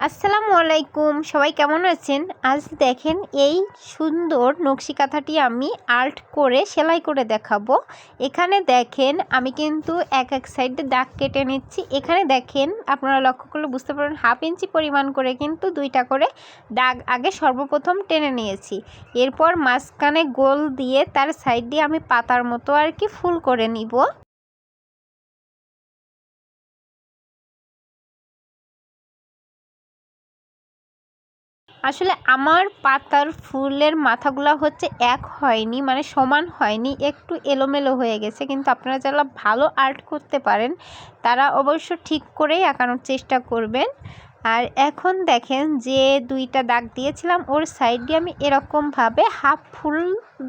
আসসালামু আলাইকুম, সবাই কেমন আছেন? আজ দেখেন এই সুন্দর নকশি কাঁথাটি আমি আর্ট করে সেলাই করে দেখাবো। এখানে দেখেন আমি কিন্তু এক এক সাইডে দাগ কেটে নিচ্ছি। এখানে দেখেন আপনারা লক্ষ্য করলে বুঝতে পারেন হাফ ইঞ্চি পরিমাণ করে কিন্তু দুইটা করে দাগ আগে সর্বপ্রথম টেনে নিয়েছি। এরপর মাঝখানে গোল দিয়ে তার সাইড দিয়ে আমি পাতার মতো আর কি ফুল করে নিব। আসলে আমার পাতার ফুলের মাথাগুলো হচ্ছে এক হয়নি মানে সমান হয়নি, একটু এলোমেলো হয়ে গেছে। কিন্তু আপনারা যারা ভালো আর্ট করতে পারেন, তারা অবশ্য ঠিক করেই আঁকানোর চেষ্টা করবেন। আর এখন দেখেন যে দুইটা দাগ দিয়েছিলাম, ওর সাইড দিয়ে আমি এরকমভাবে হাফ ফুল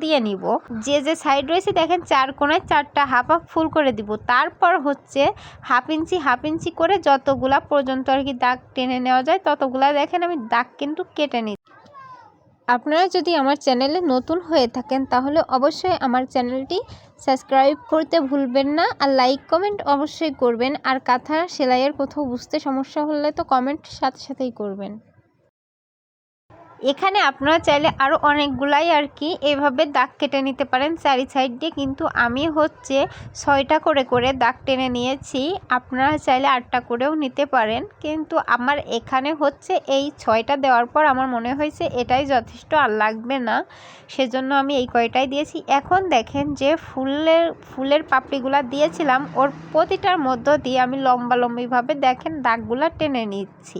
দিয়ে নিব। যে যে সাইড রয়েছে, দেখেন চার কোনায় চারটা হাফ হাফ ফুল করে দিব। তারপর হচ্ছে হাফ ইঞ্চি হাফ ইঞ্চি করে যতগুলা পর্যন্ত আর কি দাগ টেনে নেওয়া যায়, ততগুলা দেখেন আমি দাগ কিন্তু কেটে নিই আপনারা যদি আমার চ্যানেলে নতুন হয়ে থাকেন, তাহলে অবশ্যই আমার চ্যানেলটি সাবস্ক্রাইব করতে ভুলবেন না আর লাইক, কমেন্ট অবশ্যই করবেন। আর কাঁথা সেলাইয়ের কোথাও বুঝতে সমস্যা হলে তো কমেন্ট সাথে সাথেই করবেন। এখানে আপনারা চাইলে আরও অনেকগুলাই আর কি এভাবে দাগ কেটে নিতে পারেন চারি সাইড দিয়ে, কিন্তু আমি হচ্ছে ছয়টা করে করে দাগ টেনে নিয়েছি। আপনারা চাইলে আটটা করেও নিতে পারেন, কিন্তু আমার এখানে হচ্ছে এই ছয়টা দেওয়ার পর আমার মনে হয়েছে এটাই যথেষ্ট আর লাগবে না। সেজন্য আমি এই কয়টাই দিয়েছি। এখন দেখেন যে ফুলের ফুলের পাপড়িগুলা দিয়েছিলাম, ওর প্রতিটার মধ্য দিয়ে আমি লম্বা লম্বিভাবে দেখেন দাগগুলা টেনে নিচ্ছি।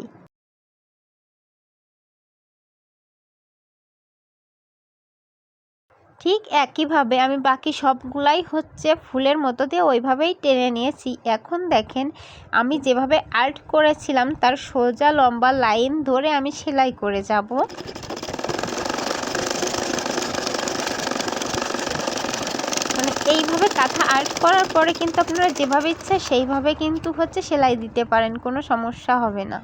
ঠিক একইভাবে আমি বাকি সবগুলাই হচ্ছে ফুলের মতো দিয়ে ওইভাবেই টেনে নিয়েছি। এখন দেখেন, আমি যেভাবে আর্ট করেছিলাম, তার সোজা লম্বা লাইন ধরে আমি সেলাই করে যাব। মানে এইভাবে কাঁথা আর্ট করার পরে কিন্তু আপনারা যেভাবে ইচ্ছা সেইভাবে কিন্তু হচ্ছে সেলাই দিতে পারেন, কোনো সমস্যা হবে না।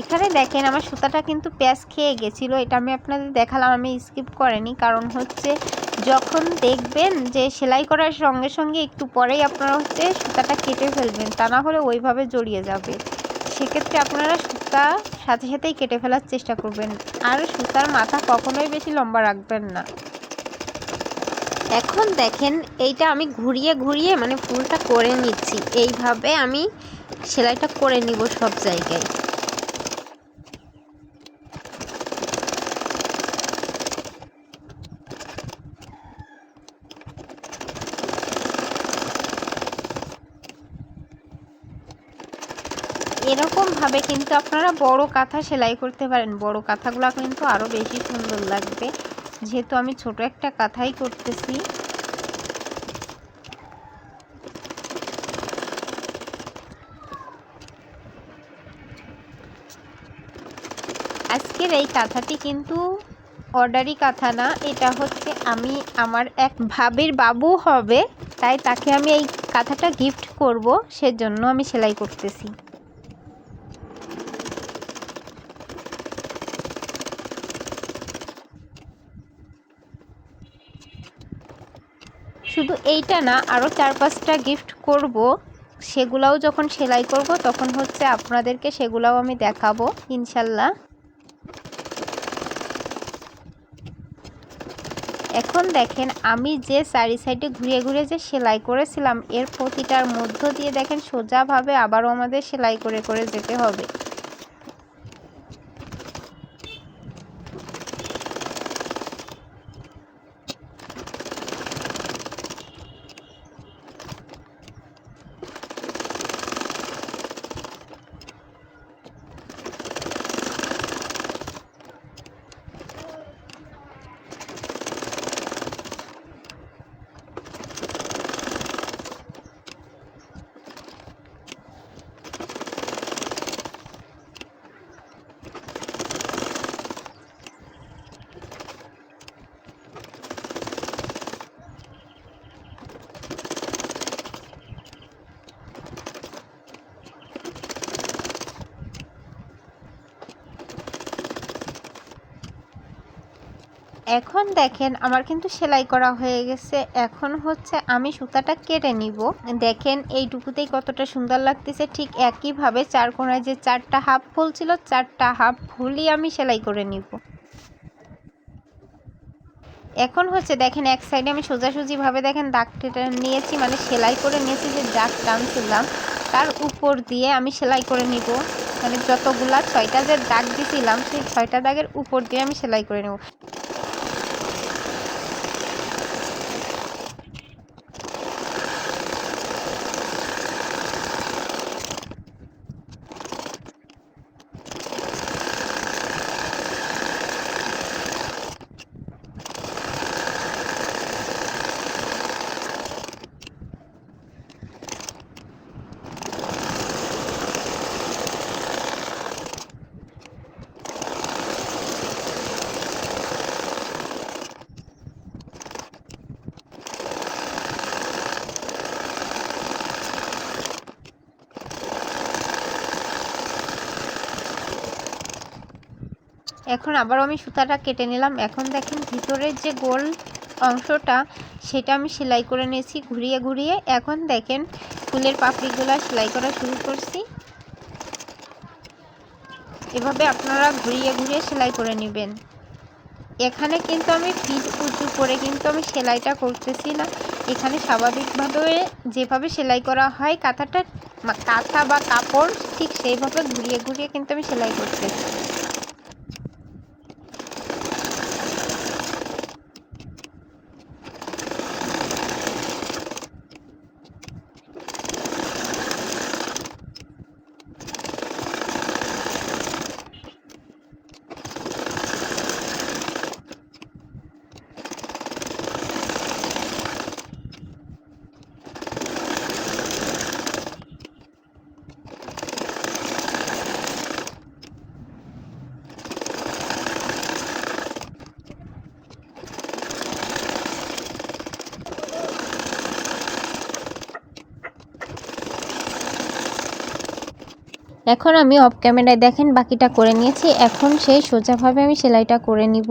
এখানে দেখেন আমার সুতাটা কিন্তু প্যাঁচ খেয়ে গেছিল, এটা আমি আপনাদের দেখালাম, আমি স্কিপ করেনি, কারণ হচ্ছে যখন দেখবেন যে সেলাই করার সঙ্গে সঙ্গে একটু পরেই আপনারা হচ্ছে সুতাটা কেটে ফেলবেন, তা না হলে ওইভাবে জড়িয়ে যাবে। সেক্ষেত্রে আপনারা সুতা সাথে সাথেই কেটে ফেলার চেষ্টা করবেন, আর সুতার মাথা কখনোই বেশি লম্বা রাখবেন না। এখন দেখেন, এইটা আমি ঘুরিয়ে ঘুরিয়ে মানে ফুলটা করে নিচ্ছি, এইভাবে আমি সেলাইটা করে নিব সব জায়গায়। এরকমভাবে কিন্তু আপনারা বড় কাঁথা সেলাই করতে পারেন। বড় কাঁথাগুলো কিন্তু আরও বেশি সুন্দর লাগবে। যেহেতু আমি ছোট একটা কাঁথাই করতেছি। আজকের এই কাঁথাটি কিন্তু অর্ডারি কাঁথা না, এটা হচ্ছে আমি, আমার এক ভাবির বাবু হবে, তাই তাকে আমি এই কাঁথাটা গিফট করব, সেজন্য আমি সেলাই করতেছি। শুধু এইটা না আরও চার পাঁচটা গিফট করব। সেগুলাও যখন সেলাই করব, তখন হচ্ছে আপনাদেরকে সেগুলাও আমি দেখাবো, ইনশাল্লাহ। এখন দেখেন, আমি যে চারি সাইডে ঘুরিয়ে ঘুরিয়ে যে সেলাই করেছিলাম, এর প্রতিটার মধ্য দিয়ে দেখেন সোজাভাবে আবারও আমাদের সেলাই করে করে যেতে হবে। এখন দেখেন, আমার কিন্তু সেলাই করা হয়ে গেছে। এখন হচ্ছে আমি সুতাটা কেটে নিব। দেখেন, এইটুকুতেই কতটা সুন্দর লাগতেছে। ঠিক একইভাবে চার কোনায় যে চারটা হাফ ফুল ছিল, চারটা হাফ ফুলই আমি সেলাই করে নিব। এখন হচ্ছে দেখেন, এক সাইডে আমি সোজাসুজিভাবে দেখেন দাগ টেটে নিয়েছি মানে সেলাই করে নিয়েছি যে দাগ টানছিলাম। তার উপর দিয়ে আমি সেলাই করে নিব। মানে যতগুলা ছয়টা যে দাগ দিছিলাম, সেই ছয়টা দাগের উপর দিয়ে আমি সেলাই করে নেব। এখন আবার আমি সুতাটা কেটে নিলাম। এখন দেখেন ভিতরের যে গোল অংশটা, সেটা আমি সেলাই করে নিয়েছি ঘুরিয়ে ঘুরিয়ে। এখন দেখেন ফুলের পাপড়িগুলো সেলাই করা শুরু করছি। এভাবে আপনারা ঘুরিয়ে ঘুরিয়ে সেলাই করে নেবেন। এখানে কিন্তু আমি পিচ উঁচু করে কিন্তু আমি সেলাইটা করতেছি না। এখানে স্বাভাবিকভাবে যেভাবে সেলাই করা হয়, কাঁথাটা কাঁথা বা কাপড় ঠিক সেইভাবে ঘুরিয়ে ঘুরিয়ে কিন্তু আমি সেলাই করতেছি। এখন আমি অফ ক্যামেরায় দেখেন, বাকিটা করে নিয়েছি। এখন সেই সোজাভাবে আমি সেলাইটা করে নিব।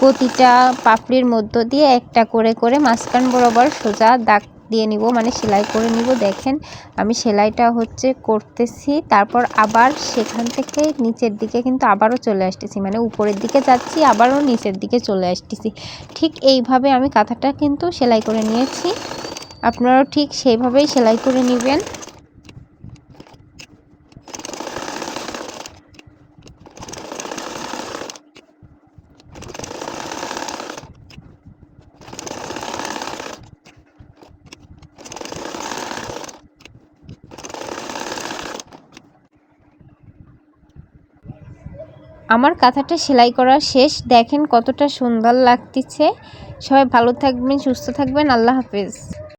প্রতিটা পাপড়ির মধ্য দিয়ে একটা করে করে মাঝখান বরাবর সোজা দাগ দিয়ে নিব মানে সেলাই করে নিব। দেখেন, আমি সেলাইটা হচ্ছে করতেছি। তারপর আবার সেখান থেকে নিচের দিকে কিন্তু আবারও চলে আসতেছি। মানে উপরের দিকে যাচ্ছি, আবারও নিচের দিকে চলে আসতেছি। ঠিক এইভাবে আমি কাঁথাটা কিন্তু সেলাই করে নিয়েছি। আপনারাও ঠিক সেইভাবেই সেলাই করে নেবেন। আমার কাঁথাটা সেলাই করা শেষ। দেখেন কতটা সুন্দর লাগতেছে। সবাই ভালো থাকবেন, সুস্থ থাকবেন। আল্লাহ হাফেজ।